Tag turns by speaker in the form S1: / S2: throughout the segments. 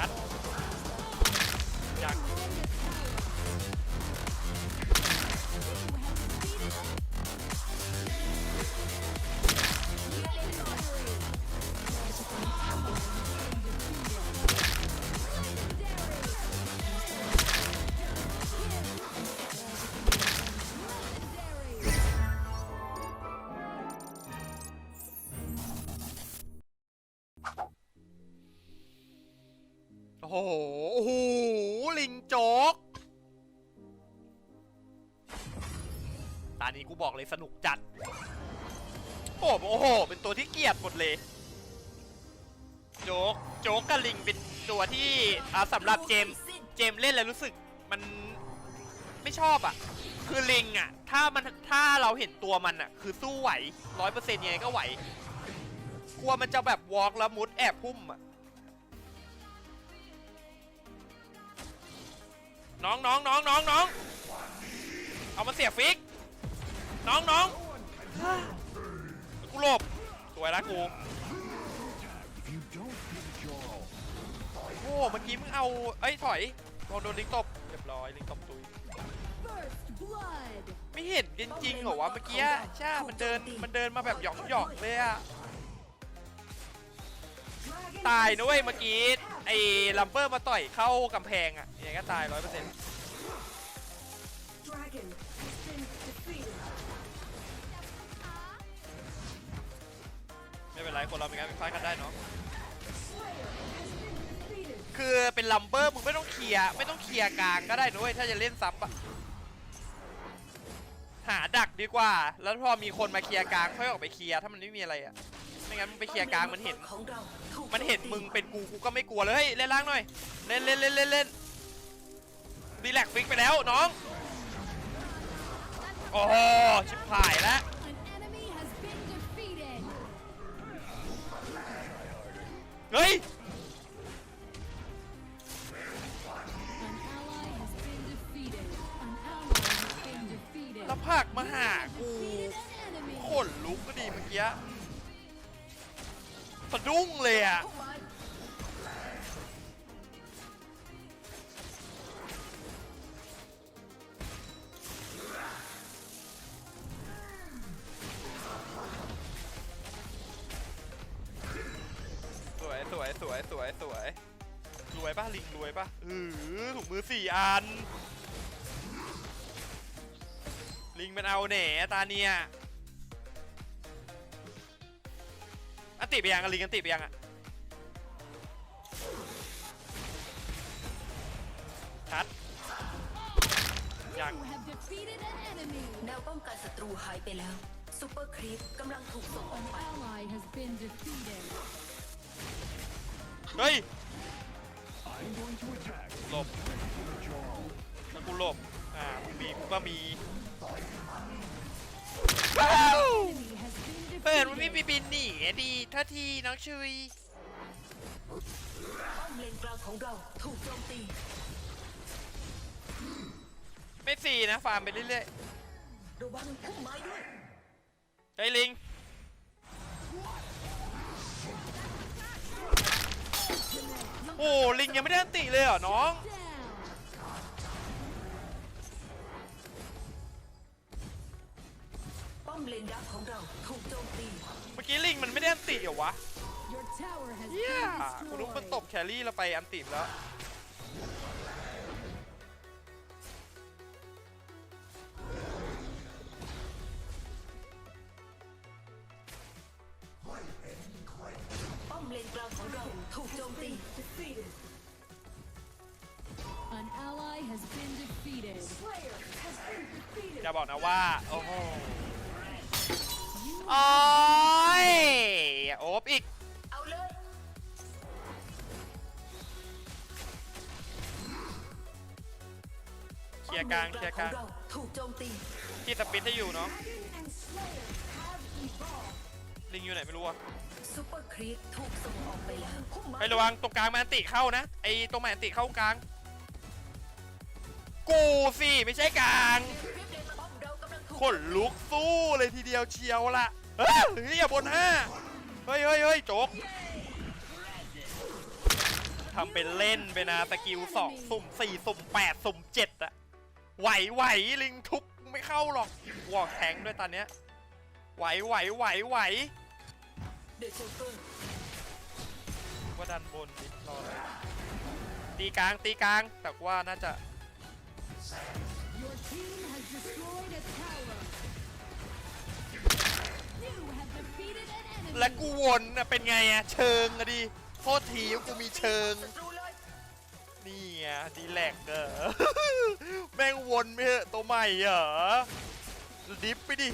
S1: ชัดอยาก โหโอ้โหลิงโจ๊กตอนนี้กูบอกเลยสนุกจัด โอ้โห เป็นตัวที่เกลียดหมดเลย โจ๊ก โจ๊กกับลิงเป็นตัวที่อ่าสำหรับเจมส์เจมส์เล่นแล้วรู้สึกมันไม่ชอบอะ คือลิงอะ ถ้ามันถ้าเราเห็นตัวมันอะ คือสู้ไหวร้อยเปอร์เซ็นต์ยังไงก็ไหว กลัวมันจะแบบวอล์กแล้วมุดแอบพุ่มอะ น้องน้องน้องน้องน้องเอามาเสียฟิก น้องน้องกูหลบสวยละกูโอ้เมื่อกี้มึงเอาเอ้ยถอยโดนโดนลิงตบเรียบร้อยลิงตบตุยไม่เห็นจริงๆเหรอวะเมื่อกี้ใช่มันเดินมันเดินมาแบบหยองหยองเลยอะตายนะเว้ยเมื่อกี้ ไอ้ลัมเบอร์มาต่อยเข้ากำแพงอะยังไงก็ตายร้อยเปอร์เซ็นต์
S2: Dragon has been defeated.
S1: ไม่เป็นไรคนเราเป็นการผิดพลาดกันได้เนาะ
S2: Slayer has been defeated.
S1: คือเป็นลัมเบอร์มึงไม่ต้องเคลียร์ไม่ต้องเคลียร์กลางก็ได้นะเว้ยถ้าจะเล่นซับอะหาดักดีกว่า แล้วพอมีคนมาเคลียร์กลางค่อยออกไปเคลียร์ถ้ามันไม่มีอะไรอะ ไม่งั้นมึงไปเคลียร์กลางมันเห็น
S3: ของเราถูก
S1: มันเห็นมึงเป็นกูกูก็ไม่กลัวเลยเฮ้ยเล่นล่างหน่อยเล่นเล่นเล่นเล่นเล่นดีแลกฟิกไปแล้วน้องโอ้โหชิบหายแล้ว
S4: An enemy has been defeated.
S1: เฮ้ย
S4: An ally has been defeated. An ally has been defeated.
S1: แล้วผลักมาหากู
S4: Defeated an enemy.
S1: ขนลุกก็ดีเมื่อกี้ สะดุ้งเลยอะสวยสวยสวยสวยสวยรวยปะลิงรวยปะเออถุงมือสี่อัน ลิงมันเอาแหน่ตาเนี่ย อันติไปยังอะลิงอันติไปยังอะชัดยัง
S4: You have defeated an enemy.
S3: แนวป้องกันศัตรูหายไปแล้วซูเปอร์ครีปกำลังถูกส่งออก
S4: An
S3: ไป
S4: ally has been defeated.
S1: เฮ้ยหลบถ้ากูหลบอ่ามึงมีกูก็มีว้าว
S4: Enemy has been
S1: เปิดมันไม่มีบินหนีอะดีท่าทีน้องชุย
S3: ป้อมเลนกลางของเราถูกโจมตี
S1: ไม่ฟรีนะฟาร์มไปเรื่อย
S3: ระวังพุ่มไม้ด้วย
S1: ๆไอ้ลิงโอ้ลิงยังไม่ได้อันติเลยเหรอน้อง
S3: มเลนดักของเราถูกโจมตี
S1: เมื่อกี้ลิงมันไม่ได้อันติเหรอวะ
S4: Your tower has
S1: เฮีย
S4: been
S1: กูรู้มันตบ
S4: destroyed.
S1: แครี่เราไปอันติแล้ว
S3: ป้อมเลนกลางของเราถูกโจมตี
S2: Defeated.
S4: An ally has been defeated.
S2: Slayer has been defeated.
S1: อย่าบอกนะว่า โอ้โห
S4: You
S1: โอ้ยโอบอีก
S3: เอาเลย
S1: เคลียร์กลางเคลียร์กลาง
S3: ป้อมเลนของเราถูกโจมตี
S1: ที่สปินให้อยู่เนาะ
S2: Dragon and Slayer have evolved.
S1: ลิงอยู่ไหนไม่รู้อะ
S3: ซูเปอร์ครีปถูกส่งออกไปแล้วพุ่มไม้
S1: ไประวังตรงกลางมันอันติเข้านะไอตรงมันอันติเข้ากลาง กูสิไม่ใช่กลาง ขนลุกสู้เลยทีเดียวเชียวละเฮ้ยเฮียบนห้าเฮ้ยเฮ้ยเฮ้ยโจกทำเป็นเล่นไปนะสกิลสองสุ่มสี่สุ่มแปดสุ่มเจ็ดอะไหวไหวลิงทุกไม่เข้าหรอกวอกแทงด้วยตอนเนี้ยไหวไหวไหวไหว
S3: กร์
S1: ว่าดันบนดิรอตีกลางตีกลางแต่ว่าน่าจะ
S4: Your team has destroyed a tower.
S1: และกูวนน่ะเป็นไงอะเชิงอะดิโทษทีกูมีเชิง นี่ไงดีแลกเกอแม่งวนไปเถอะตัวใหม่เหรอดิฟไปดิ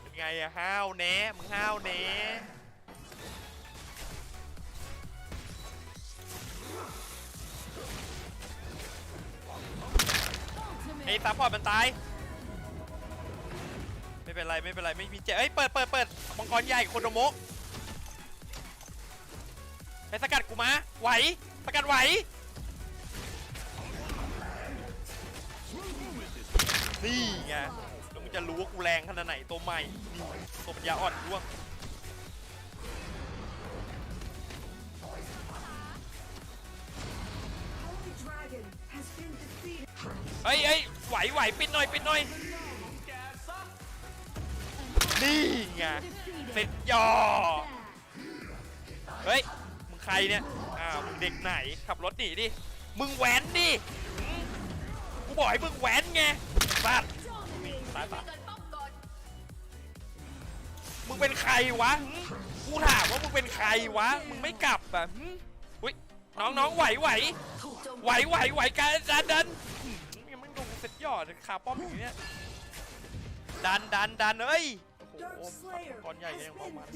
S1: เป็นไงอะห้าวแน่มึงห้าวแน่ ซัพพอร์ตมันตาย ไม่เป็นไรไม่เป็นไรไม่มีเจเอ้ยเปิดเปิดเปิดมังกรใหญ่โคโดโมะไปสกัดกูมาไหวสกัดไหวนี่ไงเดี๋ยวมึงจะรู้ว่ากูแรงขนาดไหนตัวใหม่นี่ตัวปัญญาอ่อนร่วงเฮ้ยเฮ้ย ไหวไหวปิดหน่อยปิดหน่อยนี่ไงเสร็จย่อเฮ้ยมึงใครเนี่ยอ้าวมึงเด็กไหนขับรถหนีดิมึงแหวนดิกูบอกให้มึงแหวนไงสัตว์ตาย
S3: นป้อมก่อน
S1: มึงเป็นใครวะกูถามว่ามึงเป็นใครวะ มึงไม่กลับอะอุ้ยน้องน้องไหวไหวไหวไหวไหวการดันดัน เสร็จย่อเลยขาป้อมอย่างเนี้ยดันดันดันเอ้ยโอ้โหก้อนใหญ่ยังประมาณ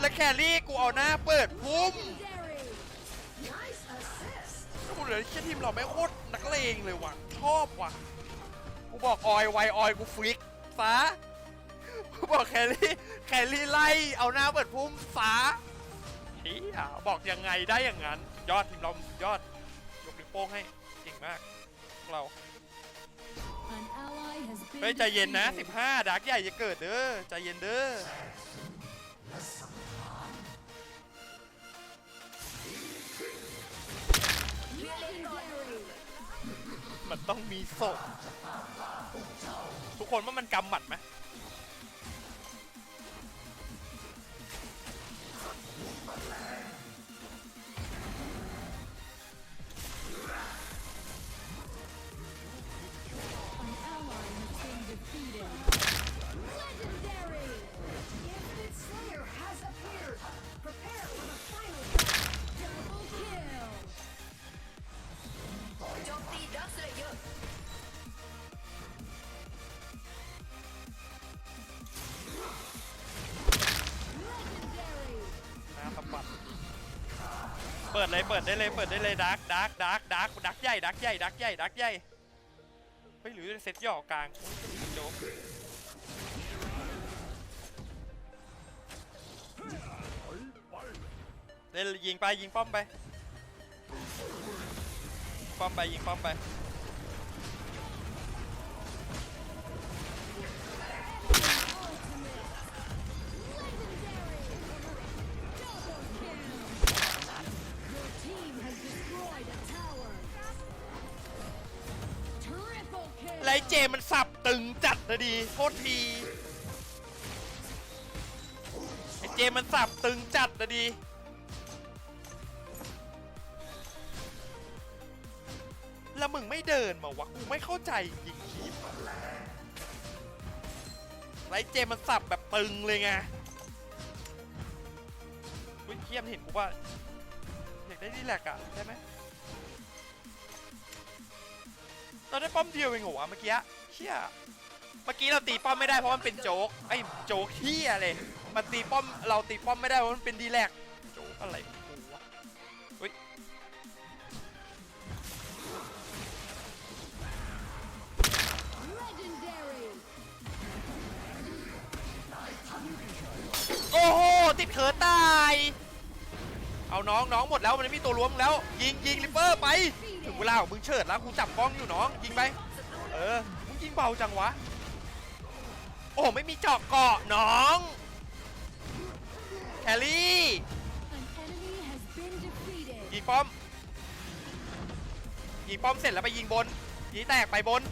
S1: และแครี่กูเอาหน้าเปิดพุ่มกูเลยแค่ทีมเราไม่โคตรนักเลงเลยว่ะชอบว่ะกูบอกออยไวออยกูฟิกซะกู บอกแครี่แครี่ไล่เอาหน้าเปิดพุ่มซะเฮียบอกยังไงได้อย่างนั้น ยอดทีมเราสุดยอดยกนิ้วโป้งให้เก่งมากพวกเรา
S4: An ally has been
S1: เฮ้ยใจเย็นนะ
S4: defeated.
S1: 15 ดักใหญ่จะเกิดเด้อใจเย็นเด้อ
S4: Legendary.
S1: มันต้องมีศพทุกคนว่ามันกำหมัดไหม
S3: mother. เปิ
S1: ดเลยเปิดได้เลยเปิดได้เลยดักดักดักดักดักใหญ่ดักใหญ่ดักใหญ่ดักใหญ่ไม่หรือเซตย่อกลางโจ๊กเล่นยิงไปยิงป้อมไปป้อมไปยิงป้อมไป
S4: kill.
S1: แล้วไอ้เจมันสับตึงจัดนะดีโทษทีไอเจมันสับตึงจัดนะดีแล้วมึงไม่เดินมาวะกูไม่เข้าใจจริงคีบไลท์เจมันสับแบบตึงเลยไงอุ้ยเทียมเห็นกูว่าอยากได้รีแลกอะได้ไหม เราได้ป้อมเดียวเองเหรอวะเมื่อกี้เชี่ยเมื่อกี้เราตีป้อมไม่ได้เพราะมันเป็นโจ๊กไอ้โจ๊กเฮียเลยมันตีป้อมเราตีป้อมไม่ได้เพราะมันเป็นดีแลกโจ๊กอะไรกูวะเฮ้ยโอ้โหติดเขินตาย เอาน้องน้องหมดแล้วมันไม่มีตัวล้วงแล้ว ยิงยิงริปเปอร์ไป ถึงเวลาของมึงเฉิดแล้วกูจับกล้องอยู่น้องยิงไป เออ มึงยิงเบาจังวะ โอ้ไม่มีเจาะเกาะน้อง แครี่ยิงป้อมยิงป้อมเสร็จแล้วไปยิงบนยิงแตกไปบน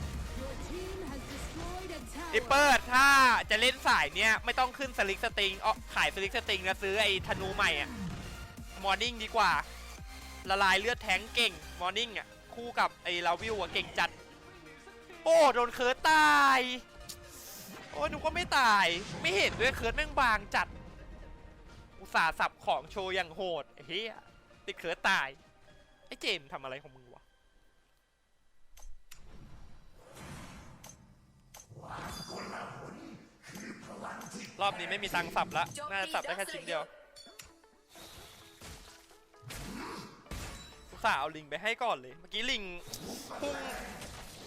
S4: Your team has destroyed a
S1: ริปเปอร์ถ้าจะเล่นสายเนี้ยไม่ต้องขึ้นสลิกสติงอ๋อขายสลิกสติงแล้วซื้อไอ้ธนูใหม่อะมอร์นิ่งดีกว่า ละลายเลือดแทงเก่งมอร์นิ่งอะคู่กับไอ้ลาวิวอะเก่งจัด โอ้โดนเคิร์ตตาย โอ้ยหนูก็ไม่ตายไม่เห็นด้วยเคิร์ตแม่งบางจัด อุตส่าห์สับของโชว์อย่างโหดเฮียติดเคิร์ตตายไอ้เจมทำอะไรของมึงวะรอบนี้ไม่มีตังค์สับละน่าจะสับได้แค่ชิ้นเดียว ส่าห์เอาลิงไปให้ก่อนเลย เมื่อกี้ลิงพุ่ง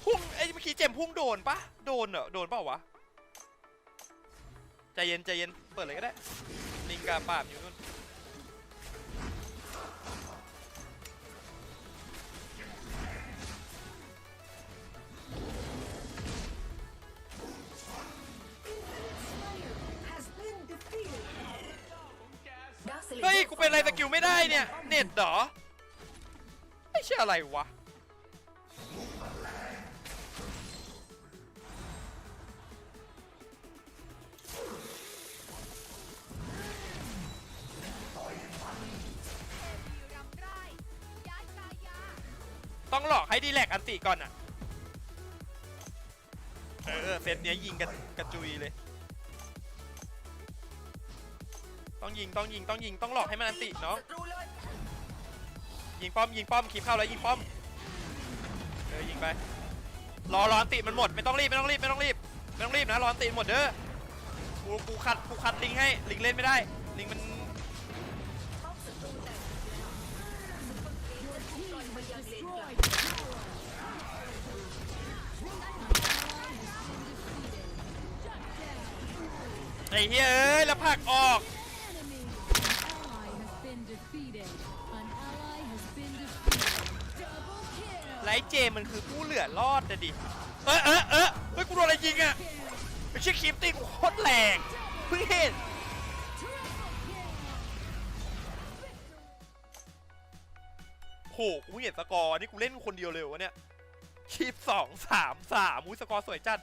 S1: พุ่งไอ้ยเมื่อกี้เจมส์พุ่งโดนปะโดนเหรอโดนเปล่าวะใจเย็นใจเย็นเปิดเลยก็ได้ลิงกับปราบอยู่นู่น
S2: Has been defeated.
S3: ดักสเล
S1: เฮ้ย กูเป็นอะไรสกิลไม่ได้เนี่ย เน็ตเหรอ ไม่ใช่อะไรวะต้องหลอกให้ดีแลกอันติก่อนอะ เออเซตเนี้ยยิงกันกระจุยเลย ต้องยิงต้องยิงต้องยิงต้องหลอกให้มันอันติเนาะ
S3: ยิ
S1: งป้อมยิงป้อมคลิปเข้าแล้วยิงป้อมเออยิงไปรอรออันติมันหมดไม่ต้องรีบไม่ต้องรีบไม่ต้องรีบไม่ต้องรีบนะรออันติหมดเด้อกูกูคัดกูคัดลิงให้ลิงเล่นไม่ได้ลิงมัน
S3: ป้อมศัตรูแตกแล้วซุ
S1: ไลท์เจมันคือผู้เหลือรอดนะดิ เออเออเออเฮ้ยกูโดนอะไรยิงอะไม่ใช่คลิปตีกูโคตรแรงเพิ่งเห็นโหกูเห็นสกอร์นี่กูเล่นคนเดียวเลยวะเนี่ยคีบสองสามสามอุ้ยสกอร์สวยจัด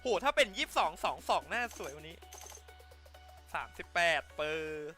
S1: โหถ้าเป็นยี่สิบสองสองสองน่าสวยวันนี้สามสิบแปดเปอร์